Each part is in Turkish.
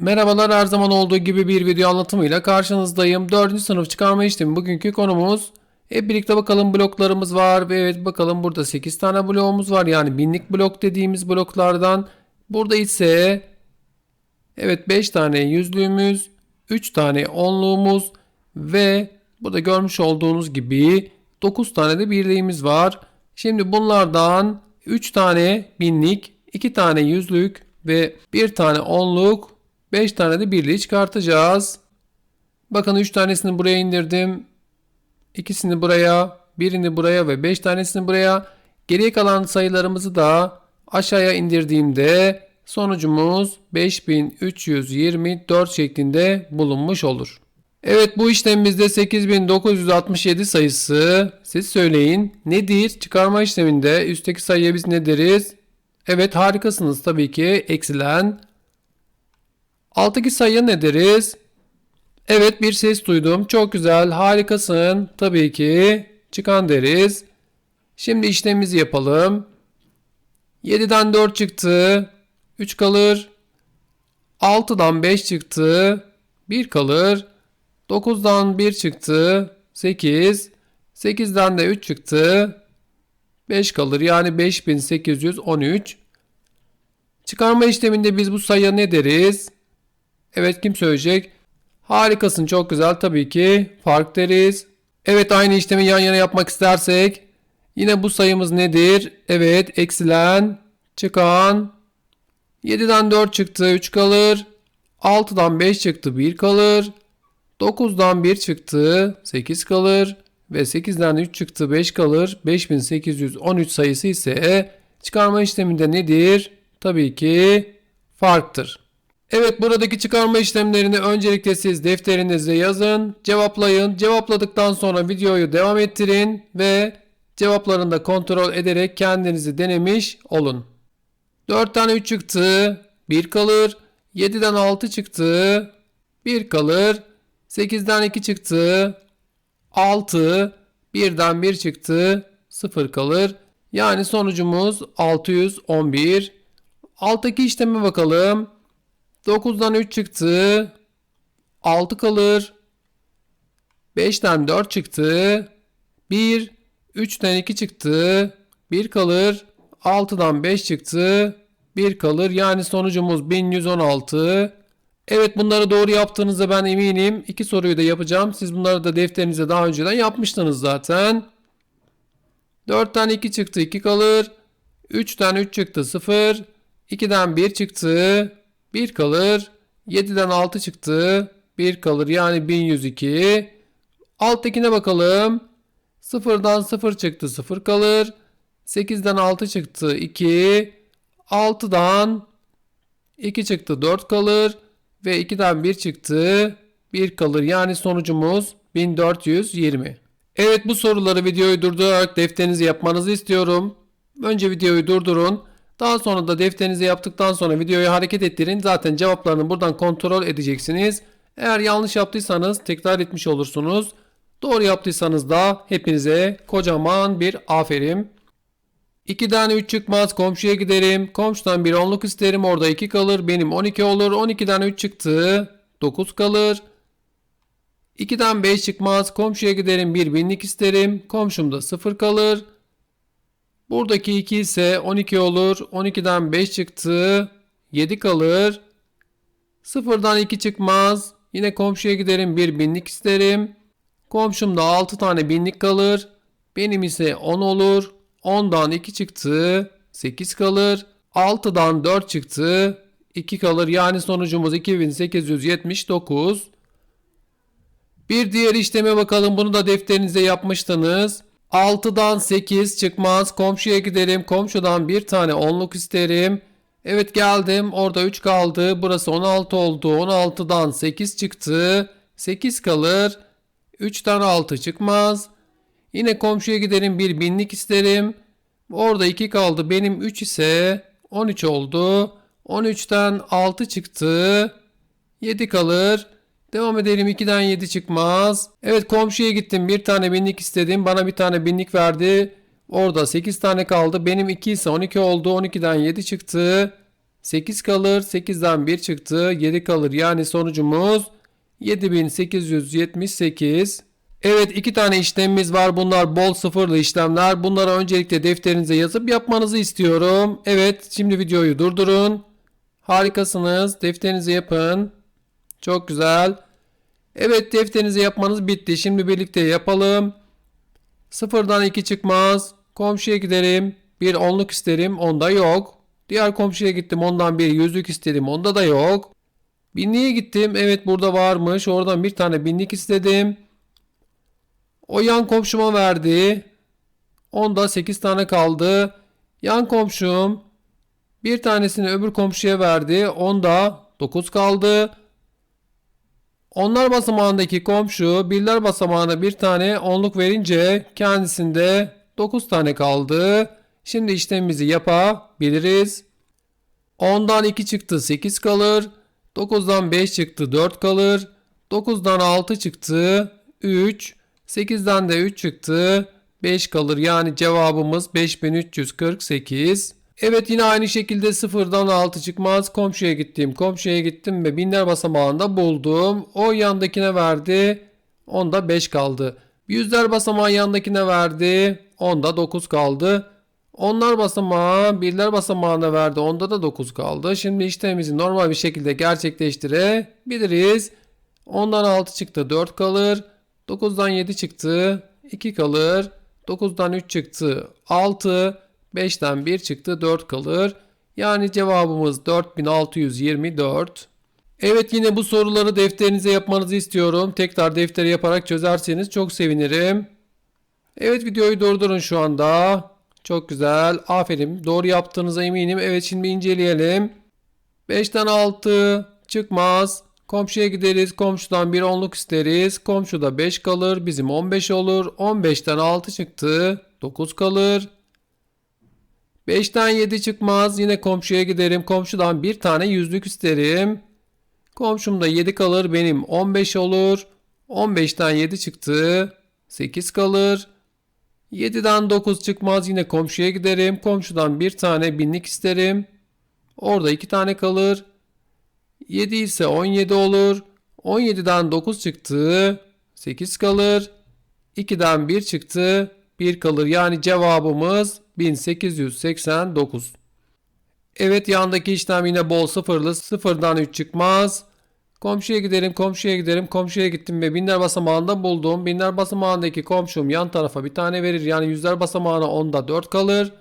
Merhabalar her zaman olduğu gibi bir video anlatımıyla karşınızdayım. 4. sınıf çıkarma işlemi bugünkü konumuz. Hep birlikte bakalım bloklarımız var ve evet bakalım burada 8 tane bloğumuz var. Yani binlik blok dediğimiz bloklardan. Burada ise evet 5 tane yüzlüğümüz, 3 tane onluğumuz ve burada görmüş olduğunuz gibi 9 tane de birliğimiz var. Şimdi bunlardan 3 tane binlik, 2 tane yüzlük ve 1 tane onluk, 5 tane de birliği çıkartacağız. Bakın 3 tanesini buraya indirdim. İkisini buraya, birini buraya ve 5 tanesini buraya. Geriye kalan sayılarımızı da aşağıya indirdiğimde sonucumuz 5324 şeklinde bulunmuş olur. Evet bu işlemimizde 8967 sayısı siz söyleyin nedir? Çıkarma işleminde üstteki sayıya biz ne deriz? Evet harikasınız tabii ki eksilen. Alttaki sayıya ne deriz? Evet bir ses duydum. Çok güzel harikasın. Tabii ki çıkan deriz. Şimdi işlemimizi yapalım. 7'den 4 çıktı. 3 kalır. 6'dan 5 çıktı. 1 kalır. 9'dan 1 çıktı. 8. 8'den de 3 çıktı. 5 kalır. Yani 5813. Çıkarma işleminde biz bu sayıya ne deriz? Evet kim söyleyecek? Harikasın çok güzel tabii ki. Fark deriz. Evet aynı işlemi yan yana yapmak istersek. Yine bu sayımız nedir? Evet eksilen çıkan 7'den 4 çıktı 3 kalır. 6'dan 5 çıktı 1 kalır. 9'dan 1 çıktı 8 kalır. Ve 8'den 3 çıktı 5 kalır. 5813 sayısı ise çıkarma işleminde nedir? Tabii ki farktır. Evet buradaki çıkarma işlemlerini öncelikle siz defterinize yazın, cevaplayın. Cevapladıktan sonra videoyu devam ettirin ve cevaplarını da kontrol ederek kendinizi denemiş olun. 4 tane 3 çıktı, 1 kalır. 7'den 6 çıktı, 1 kalır. 8'den 2 çıktı, 6, 1'den 1 çıktı, 0 kalır. Yani sonucumuz 611. Alttaki işleme bakalım. 9'dan 3 çıktı. 6 kalır. 5'ten 4 çıktı. 1. 3'ten 2 çıktı. 1 kalır. 6'dan 5 çıktı. 1 kalır. Yani sonucumuz 1116. Evet bunları doğru yaptığınızda ben eminim. İki soruyu da yapacağım. Siz bunları da defterinize daha önceden yapmıştınız zaten. 4'ten 2 çıktı 2 kalır. 3'ten 3 çıktı 0. 2'den 1 çıktı. 1 kalır. 7'den 6 çıktı. 1 kalır. Yani 1102. Alttakine bakalım. 0'dan 0 çıktı. 0 kalır. 8'den 6 çıktı. 2. 6'dan 2 çıktı. 4 kalır. Ve 2'den 1 çıktı. 1 kalır. Yani sonucumuz 1420. Evet bu soruları videoyu durdurarak defterinizi yapmanızı istiyorum. Önce videoyu durdurun. Daha sonra da defterinizi yaptıktan sonra videoyu hareket ettirin. Zaten cevaplarını buradan kontrol edeceksiniz. Eğer yanlış yaptıysanız tekrar etmiş olursunuz. Doğru yaptıysanız da hepinize kocaman bir aferin. 2 tane 3 çıkmaz komşuya giderim. Komşudan bir onluk isterim orada 2 kalır. Benim 12 olur. 12'den 3 çıktı. 9 kalır. 2'den 5 çıkmaz. Komşuya giderim bir binlik isterim. Komşumda 0 kalır. Buradaki 2 ise 12 olur. 12'den 5 çıktı. 7 kalır. 0'dan 2 çıkmaz. Yine komşuya giderim bir binlik isterim. Komşumda 6 tane binlik kalır. Benim ise 10 olur. 10'dan 2 çıktı. 8 kalır. 6'dan 4 çıktı. 2 kalır. Yani sonucumuz 2879. Bir diğer işleme bakalım. Bunu da defterinize yapmıştınız. 6'dan 8 çıkmaz. Komşuya giderim. Komşudan bir tane onluk isterim. Evet geldim. Orada 3 kaldı. Burası 16 oldu. 16'dan 8 çıktı. 8 kalır. 3'ten 6 çıkmaz. Yine komşuya giderim. Bir binlik isterim. Orada 2 kaldı. Benim 3 ise 13 oldu. 13'ten 6 çıktı. 7 kalır. Devam edelim 2'den 7 çıkmaz. Evet komşuya gittim bir tane binlik istedim. Bana bir tane binlik verdi. Orada 8 tane kaldı. Benim 2 ise 12 oldu. 12'den 7 çıktı. 8 kalır. 8'den 1 çıktı. 7 kalır. Yani sonucumuz 7878. Evet iki tane işlemimiz var. Bunlar bol sıfırlı işlemler. Bunları öncelikle defterinize yazıp yapmanızı istiyorum. Evet şimdi videoyu durdurun. Harikasınız. Defterinize yapın. Çok güzel. Evet defterinize yapmanız bitti. Şimdi birlikte yapalım. Sıfırdan 2 çıkmaz. Komşuya giderim. Bir onluk isterim. Onda yok. Diğer komşuya gittim. Ondan bir yüzlük istedim. Onda da yok. Binliğe gittim. Evet burada varmış. Oradan bir tane binlik istedim. O yan komşuma verdi. Onda 8 tane kaldı. Yan komşum bir tanesini öbür komşuya verdi. Onda 9 kaldı. Onlar basamağındaki komşu birler basamağına bir tane onluk verince kendisinde 9 tane kaldı. Şimdi işlemimizi yapabiliriz. 10'dan 2 çıktı 8 kalır. 9'dan 5 çıktı 4 kalır. 9'dan 6 çıktı 3. 8'den de 3 çıktı 5 kalır. Yani cevabımız 5348. Evet yine aynı şekilde sıfırdan 6 çıkmaz. Komşuya gittim. Komşuya gittim ve binler basamağında buldum. O yandakine verdi. Onda 5 kaldı. Yüzler basamağı yandakine verdi. Onda 9 kaldı. Onlar basamağı birler basamağına verdi. Onda da 9 kaldı. Şimdi işlemimizi normal bir şekilde gerçekleştirebiliriz. Ondan 6 çıktı 4 kalır. 9'dan 7 çıktı 2 kalır. 9'dan 3 çıktı 6. 5'ten 1 çıktı 4 kalır. Yani cevabımız 4624. Evet yine bu soruları defterinize yapmanızı istiyorum. Tekrar deftere yaparak çözerseniz çok sevinirim. Evet videoyu durdurun şu anda. Çok güzel. Aferin. Doğru yaptığınıza eminim. Evet şimdi inceleyelim. 5'ten 6 çıkmaz. Komşuya gideriz. Komşudan bir onluk isteriz. Komşuda 5 kalır. Bizim 15 olur. 15'ten 6 çıktı. 9 kalır. 5'ten 7 çıkmaz. Yine komşuya giderim. Komşudan bir tane yüzlük isterim. Komşumda 7 kalır. Benim 15 olur. 15'ten 7 çıktı. 8 kalır. 7'den 9 çıkmaz. Yine komşuya giderim. Komşudan bir tane binlik isterim. Orada 2 tane kalır. 7 ise 17 olur. 17'den 9 çıktı. 8 kalır. 2'den 1 çıktı. 1 kalır. Yani cevabımız 1889. Evet yandaki işlem yine bol sıfırlı. Sıfırdan 3 çıkmaz. Komşuya giderim, komşuya giderim, komşuya gittim ve binler basamağında buldum. Binler basamağındaki komşum yan tarafa bir tane verir. Yani yüzler basamağına onda 4 kalır.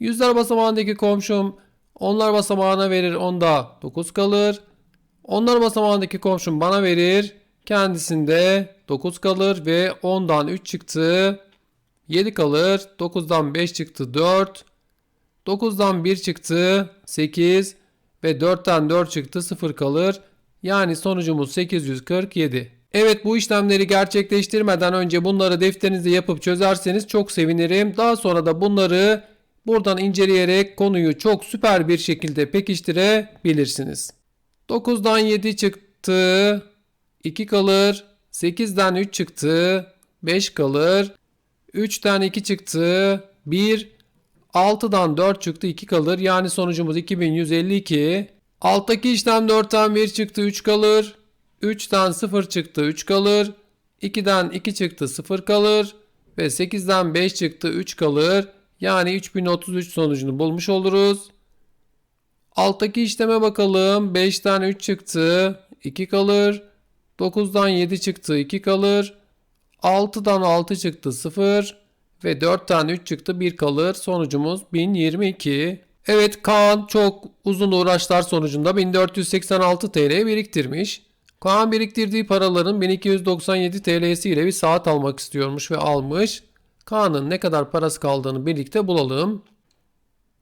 Yüzler basamağındaki komşum onlar basamağına verir. Onda 9 kalır. Onlar basamağındaki komşum bana verir. Kendisinde 9 kalır ve 10'dan 3 çıktı. 7 kalır. 9'dan 5 çıktı 4. 9'dan 1 çıktı 8 ve 4'ten 4 çıktı 0 kalır. Yani sonucumuz 847. Evet bu işlemleri gerçekleştirmeden önce bunları defterinizde yapıp çözerseniz çok sevinirim. Daha sonra da bunları buradan inceleyerek konuyu çok süper bir şekilde pekiştirebilirsiniz. 9'dan 7 çıktı. 2 kalır. 8'den 3 çıktı. 5 kalır. 3'ten 2 çıktı. 1. 6'dan 4 çıktı. 2 kalır. Yani sonucumuz 2152. Alttaki işlem 4'ten 1 çıktı. 3 kalır. 3'ten 0 çıktı. 3 kalır. 2'den 2 çıktı. 0 kalır. Ve 8'den 5 çıktı. 3 kalır. Yani 3033 sonucunu bulmuş oluruz. Alttaki işleme bakalım. 5'ten 3 çıktı. 2 kalır. 9'dan 7 çıktı. 2 kalır. 6'dan 6 çıktı 0 ve 4'ten 3 çıktı 1 kalır. Sonucumuz 1022. Evet Kaan çok uzun uğraşlar sonucunda 1486 TL biriktirmiş. Kaan biriktirdiği paraların 1297 TL'si ile bir saat almak istiyormuş ve almış. Kaan'ın ne kadar parası kaldığını birlikte bulalım.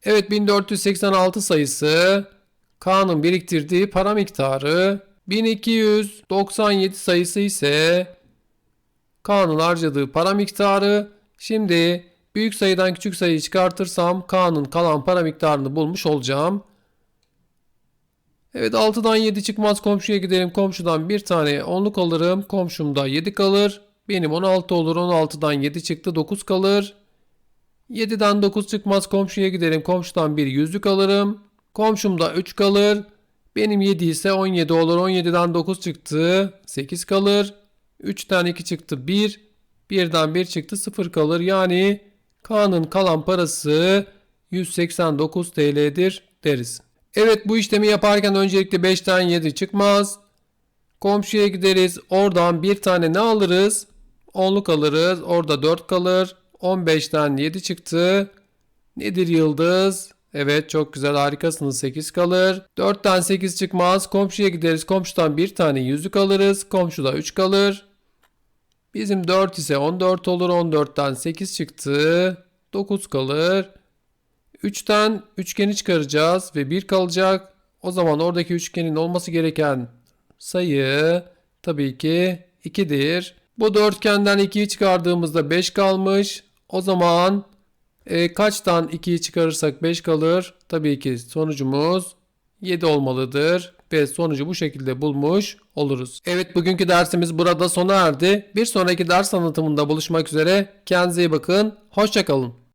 Evet 1486 sayısı Kaan'ın biriktirdiği para miktarı 1297 sayısı ise Kaan'ın harcadığı para miktarı. Şimdi büyük sayıdan küçük sayıyı çıkartırsam Kaan'ın kalan para miktarını bulmuş olacağım. Evet 6'dan 7 çıkmaz komşuya gidelim. Komşudan bir tane onluk alırım. Komşumda 7 kalır. Benim 16 olur. 16'dan 7 çıktı 9 kalır. 7'den 9 çıkmaz komşuya giderim. Komşudan bir yüzlük alırım. Komşumda 3 kalır. Benim 7 ise 17 olur. 17'den 9 çıktı. 8 kalır. 3'ten 2 çıktı 1. 1'den 1 çıktı 0 kalır. Yani Kaan'ın kalan parası 189 TL'dir deriz. Evet bu işlemi yaparken öncelikle 5'ten 7 çıkmaz. Komşuya gideriz. Oradan bir tane ne alırız? 10'luk alırız. Orada 4 kalır. 15'ten 7 çıktı. Nedir yıldız? Evet çok güzel harikasınız 8 kalır. 4'ten 8 çıkmaz. Komşuya gideriz. Komşudan bir tane yüzük alırız. Komşuda 3 kalır. Bizim 4 ise 14 olur. 14'ten 8 çıktı. 9 kalır. 3'ten üçgeni çıkaracağız ve 1 kalacak. O zaman oradaki üçgenin olması gereken sayı tabii ki 2'dir. Bu dörtgenden 2'yi çıkardığımızda 5 kalmış. O zaman e, kaçtan 2'yi çıkarırsak 5 kalır? Tabii ki sonucumuz 7 olmalıdır ve sonucu bu şekilde bulmuş oluruz. Evet bugünkü dersimiz burada sona erdi. Bir sonraki ders anlatımında buluşmak üzere. Kendinize iyi bakın. Hoşçakalın.